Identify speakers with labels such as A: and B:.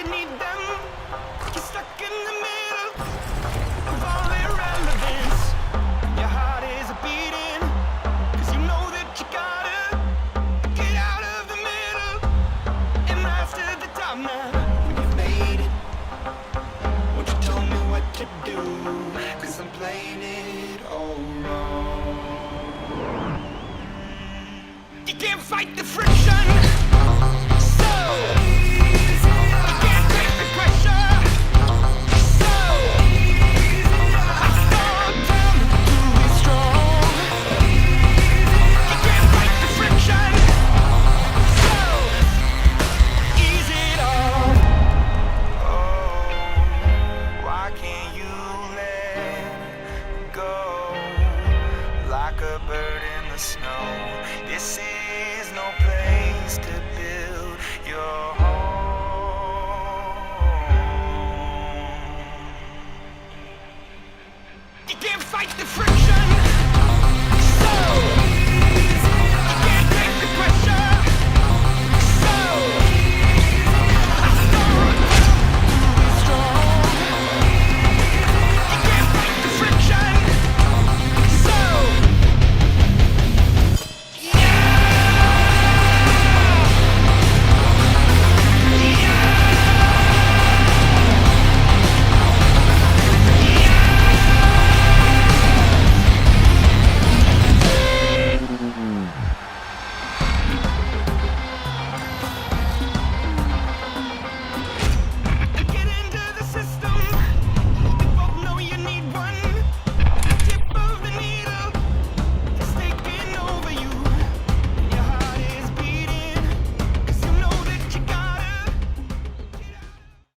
A: you need them. You're stuck in the middle of all irrelevance. Your heart is a beating, cause you know that you gotta get out of the middle and master the time now. When you've made it, won't you tell me what to do? Cause I'm playing it all wrong. You can't fight the friction. us this is no place to build your home. You can't fight the friction.